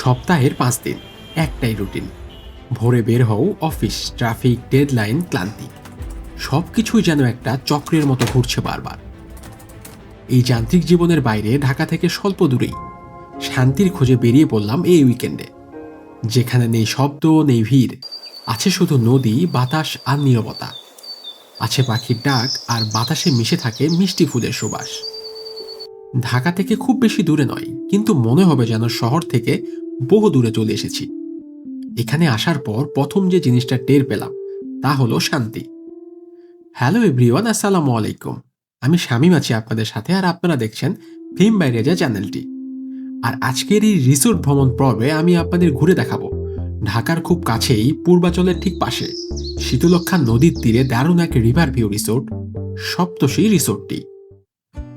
সপ্তাহের পাঁচ দিন, একটাই রুটিন। ভোরে বের হও, অফিস, ট্রাফিক, ডেডলাইন, ক্লান্তি। সব কিছুই যেন একটা চক্রের মতো ঘুরছে বারবার। এই যান্ত্রিক জীবনের বাইরে ঢাকা থেকে স্বল্প দূরেই শান্তির খোঁজে বেরিয়ে পড়লাম এই উইকেন্ডে। যেখানে নেই শব্দ, নেই ভিড়, আছে শুধু নদী, বাতাস আর নীরবতা। আছে পাখির ডাক আর বাতাসে মিশে থাকে মিষ্টি ফুলের সুবাস। ঢাকা থেকে খুব বেশি দূরে নয়, কিন্তু মনে হবে যেন শহর থেকে বহু দূরে চলে এসেছি। এখানে আসার পর প্রথম যে জিনিসটা টের পেলাম, তা হলো শান্তি। হ্যালো এভরিওয়ান, আসসালামু আলাইকুম। আমি শামীম আছি আপনাদের সাথে আর আপনারা দেখছেন ফিল্ম বাই রেজা চ্যানেলটি। আর আজকের এই রিসোর্ট ভ্রমণ পর্বে আমি আপনাদের ঘুরে দেখাবো। ঢাকার খুব কাছেই পূর্বাচলের ঠিক পাশে শীতলক্ষা নদীর তীরে দারুণ এক রিভার ভিউ রিসোর্ট সপ্তশী রিসোর্টটি।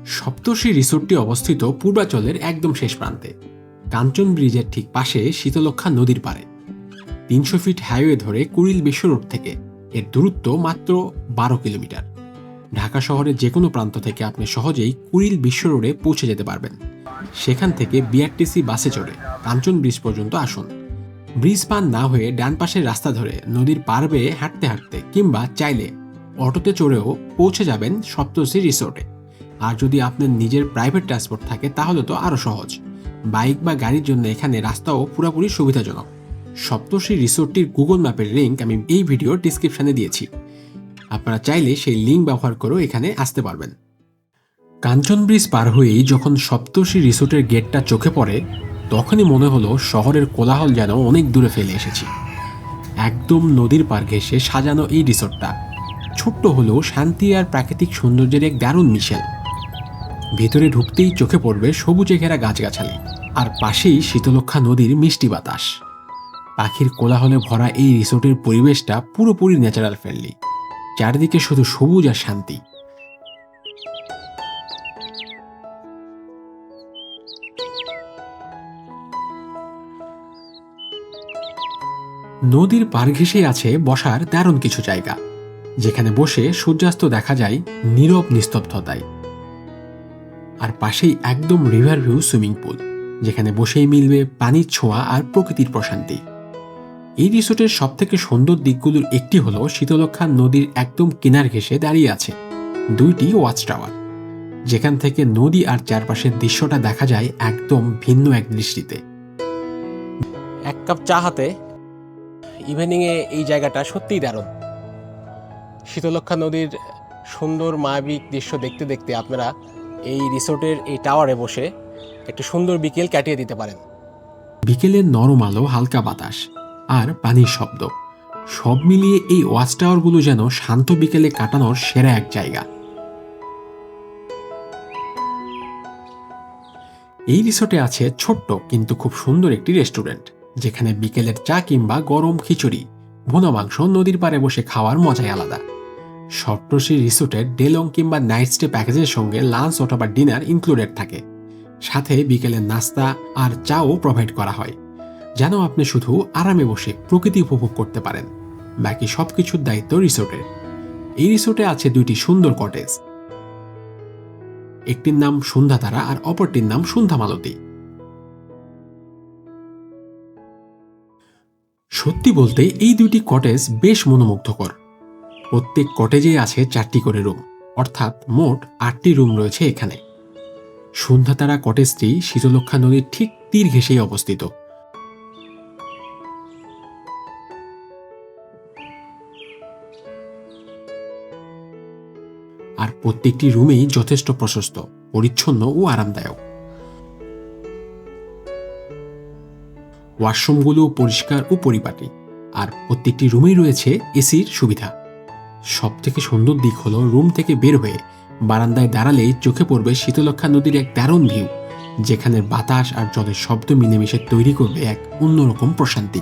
সপ্তশী রিসোর্টটি অবস্থিত পূর্বাচলের একদম শেষ প্রান্তে। কাঞ্চন ব্রিজের ঠিক পাশে শীতলক্ষা নদীর পাড়ে। তিনশো ফিট হাইওয়ে ধরে কুড়িল বিশ্ব রোড থেকে। এর দূরত্ব মাত্র বারো কিলোমিটার। ঢাকা শহরের যে কোনো প্রান্ত থেকে আপনি সহজেই কুড়িল বিশ্ব রোডে পৌঁছে যেতে পারবেন। সেখান থেকে বিআরটিসি বাসে চড়ে কাঞ্চন ব্রিজ পর্যন্ত আসুন। ব্রিজ পান না হয়ে ডান পাশের রাস্তা ধরে নদীর পার বেয়ে হাঁটতে হাঁটতে কিংবা চাইলে অটোতে চড়েও পৌঁছে যাবেন সপ্তশী রিসোর্টে। আর যদি আপনার নিজের প্রাইভেট ট্রান্সপোর্ট থাকে তাহলে তো আরও সহজ। বাইক বা গাড়ির জন্য এখানে রাস্তাও পুরোপুরি সুবিধাজনক। সপ্তর্ষি রিসোর্টটির গুগল ম্যাপের লিঙ্ক আমি এই ভিডিওর ডিসক্রিপশনে দিয়েছি। আপনারা চাইলে সেই লিঙ্ক ব্যবহার করেও এখানে আসতে পারবেন। কাঞ্চন ব্রিজ পার হয়েই যখন সপ্তর্ষি রিসোর্টের গেটটা চোখে পড়ে, তখনই মনে হলো শহরের কোলাহল যেন অনেক দূরে ফেলে এসেছি। একদম নদীর পার ঘেঁষে সাজানো এই রিসোর্টটা ছোট্ট হলেও শান্তি আর প্রাকৃতিক সৌন্দর্যের এক দারুণ মিশেল। ভেতরে ঢুকতেই চোখে পড়বে সবুজে ঘেরা গাছগাছালি। আর পাশেই শীতলক্ষা নদীর মিষ্টি বাতাস। পাখির কোলাহলে ভরা এই রিসোর্টের পরিবেশটা পুরোপুরি ন্যাচারাল ফ্রেন্ডলি। চারদিকে শুধু সবুজ আর শান্তি। নদীর পার ঘেঁষে আছে বসার দারুণ কিছু জায়গা। যেখানে বসে সূর্যাস্ত দেখা যায় নীরব নিস্তব্ধতায়। আর পাশেই একদম রিভার ভিউ সুইমিং পুল যেখানে বসেই মিলবে পানির ছোঁয়া আর প্রকৃতির প্রশান্তি। এই রিসোর্টের সব থেকে সুন্দর দিকগুলোর একটি হলো শীতলক্ষা নদীর একদম কিনার ঘেঁষে দাঁড়িয়ে আছে, দুইটি ওয়াচ টাওয়ার। যেখান থেকে নদী আর চারপাশের দৃশ্যটা দেখা যায় একদম ভিন্ন এক দৃষ্টিতে। এক কাপ চা হাতে, ইভিনিংয়ে এই জায়গাটা সত্যিই দারুণ। শীতলক্ষা নদীর সুন্দর মায়াবিক দৃশ্য দেখতে দেখতে আপনারা এই রিসোর্টের এই টাওয়ারে বসে একটু সুন্দর বিকেল কাটিয়ে দিতে পারেন। বিকেলের নরম আলো, হালকা বাতাস আর পানির শব্দ। সব মিলিয়ে এই ওয়াচ টাওয়ারগুলো যেন শান্ত বিকেলে কাটানোর সেরা এক জায়গা। এই রিসোর্টে আছে ছোট্ট কিন্তু খুব সুন্দর একটি রেস্টুরেন্ট, যেখানে বিকেলের চা কিংবা গরম খিচুড়ি, ভুনা মাংস, নদীর পাড়ে বসে খাওয়ার মজাই আলাদা। সপ্তর্ষি রিসোর্টের ডেলং কিংবা নাইট স্টে প্যাকেজের সঙ্গে লাঞ্চ অথবা ডিনার ইনক্লুডেড থাকে। সাথে বিকেলের নাস্তা আর চাও প্রোভাইড করা হয়। যেন আপনি শুধু আরামে বসে প্রকৃতি উপভোগ করতে পারেন। বাকি সবকিছুর দায়িত্ব রিসোর্টের। এই রিসোর্টে আছে দুইটি সুন্দর কটেজ। একটির নাম সন্ধ্যাতারা আর অপরটির নাম সন্ধ্যা মালতী সত্যি বলতে এই দুইটি কটেজ বেশ মনোমুগ্ধকর। প্রত্যেক কটেজে আছে চারটি করে রুম। অর্থাৎ মোট আটটি রুম রয়েছে এখানে। সন্ধ্যাতারা কটেজটি শীতলক্ষা নদীর ঠিক তীর ঘেঁষেই অবস্থিত। আর প্রত্যেকটি রুমেই যথেষ্ট প্রশস্ত, পরিচ্ছন্ন ও আরামদায়ক। ওয়াশরুমগুলো পরিষ্কার ও পরিপাটি, আর প্রত্যেকটি রুমেই রয়েছে এসির সুবিধা। সব থেকে সুন্দর দিক হলো রুম থেকে বের হয়ে বারান্দায় দাঁড়ালেই চোখে পড়বে শীতলক্ষা নদীর এক দারুণ ভিউ, যেখানে বাতাস আর জলের শব্দ মিলেমিশে তৈরি করবে এক অন্যরকম প্রশান্তি।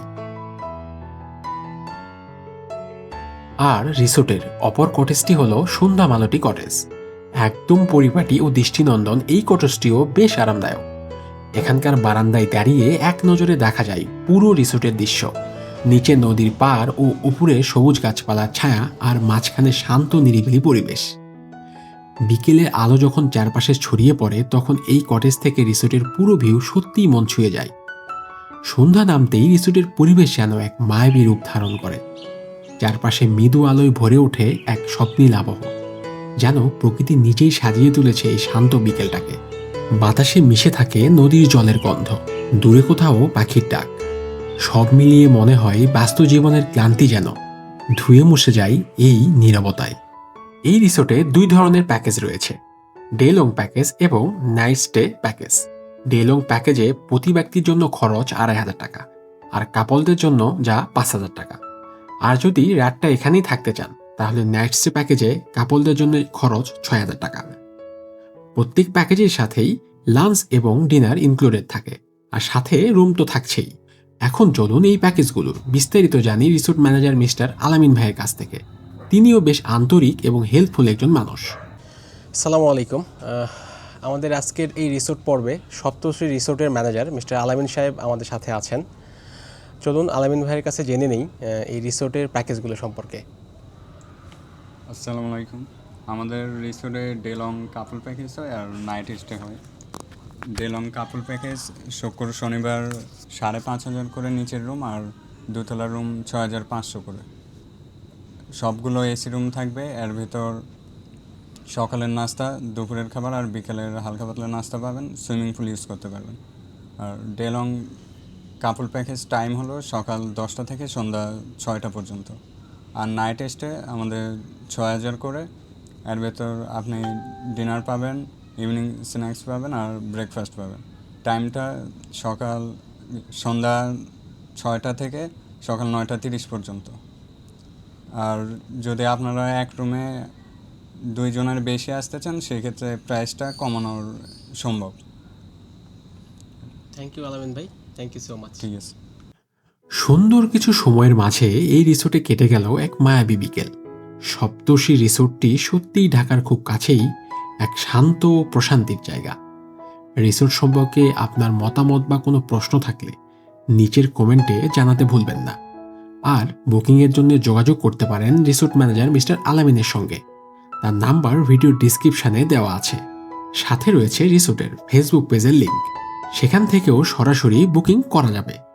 আর রিসোর্টের অপর কটেজটি হল সন্ধ্যা মালটি কটেজ। একদম পরিপাটি ও দৃষ্টিনন্দন এই কটেজটিও বেশ আরামদায়ক। এখানকার বারান্দায় দাঁড়িয়ে এক নজরে দেখা যায় পুরো রিসোর্টের দৃশ্য। নিচে নদীর পার ও উপরে সবুজ গাছপালার ছায়া আর মাঝখানে শান্ত নিরিবিলি পরিবেশ। বিকেলের আলো যখন চারপাশে ছড়িয়ে পড়ে, তখন এই কটেজ থেকে রিসোর্টের পুরো ভিউ সত্যিই মন ছুঁয়ে যায়। সন্ধ্যা নামতেই রিসোর্টের পরিবেশ যেন এক মায়াবী রূপ ধারণ করে। চারপাশে মৃদু আলোয় ভরে ওঠে এক স্বপ্নীল আবহ, যেন প্রকৃতি নিজেই সাজিয়ে তুলেছে এই শান্ত বিকেলটাকে। বাতাসে মিশে থাকে নদীর জলের গন্ধ, দূরে কোথাও পাখির ডাক। সব মিলিয়ে মনে হয় বাস্তব জীবনের ক্লান্তি যেন, ধুয়ে মুছে যায় এই নীরবতায়। এই রিসোর্টে দুই ধরনের প্যাকেজ রয়েছে। ডে লং প্যাকেজ এবং night stay package. Day long প্যাকেজে প্রতি ব্যক্তির জন্য খরচ আড়াই হাজার টাকা আর কাপলদের জন্য যা পাঁচ হাজার টাকা। আর যদি রাতটা এখানেই থাকতে চান, তাহলে নাইট স্টে প্যাকেজে কাপলদের জন্য খরচ ছয় হাজার টাকা। প্রত্যেক প্যাকেজের সাথেই লাঞ্চ এবং ডিনার ইনক্লুডেড থাকে আর সাথে রুম তো থাকছেই। এখন চলুন এই প্যাকেজগুলোর বিস্তারিত জানি রিসোর্ট ম্যানেজার মিস্টার আলামিন ভাইয়ের কাছ থেকে। তিনিও বেশ আন্তরিক এবং হেল্পফুল একজন মানুষ। সালামু আলাইকুম। আমাদের আজকের এই রিসোর্ট পর্বে সপ্তশ্রী রিসোর্টের ম্যানেজার মিস্টার আলামিন সাহেব আমাদের সাথে আছেন। চলুন আলামিন ভাইয়ের কাছে জেনে নেই এই রিসোর্টের প্যাকেজগুলো সম্পর্কে। আসসালামু আলাইকুম। আমাদের রিসোর্টে ডে লং কাপল প্যাকেজ হয় আর নাইট স্টে হয়। ডে লং কাপল প্যাকেজ শুক্র শনিবার সাড়ে পাঁচ হাজার করে নিচের রুম আর দোতলার রুম ছয় হাজার পাঁচশো করে। সবগুলো এসি রুম থাকবে, এর ভিতর সকালের নাস্তা, দুপুরের খাবার আর বিকেলের হালকা পাতলা নাস্তা পাবেন, সুইমিং পুল ইউজ করতে পারবেন। আর day long couple package time হলো সকাল দশটা থেকে সন্ধ্যা ছয়টা পর্যন্ত। আর নাইট স্টে আমাদের ছয় হাজার করে, এর ভেতর আপনি ডিনার পাবেন ইভিনিং স্ন্যাক্স পাবেন আর ব্রেকফাস্ট পাবেন। টাইমটা সকাল সন্ধ্যা ছয়টা থেকে সকাল নয়টা তিরিশ পর্যন্ত। আর যদি আপনারা এক রুমে দুইজনের বেশি আসতে চান সেক্ষেত্রে প্রাইসটা কমানোর সম্ভব। থ্যাংক ইউ আলামিন ভাই। থ্যাংক ইউ সো মাচ ঠিক আছে। সুন্দর কিছু সময়ের মাঝে এই রিসোর্টে কেটে গেল এক মায়াবী বিকেল। সপ্তর্ষি রিসোর্টটি সত্যিই ঢাকার খুব কাছেই এক শান্ত প্রশান্তির জায়গা। রিসোর্ট সম্পর্কে আপনার মতামত বা কোনো প্রশ্ন থাকলে নিচের কমেন্টে জানাতে ভুলবেন না। আর বুকিংয়ের জন্য যোগাযোগ করতে পারেন রিসোর্ট ম্যানেজার মিস্টার আলামিনের সঙ্গে। তার নাম্বার ভিডিও ডিসক্রিপশনে দেওয়া আছে। সাথে রয়েছে রিসোর্টের ফেসবুক পেজের লিঙ্ক সেখান থেকেও সরাসরি বুকিং করা যাবে।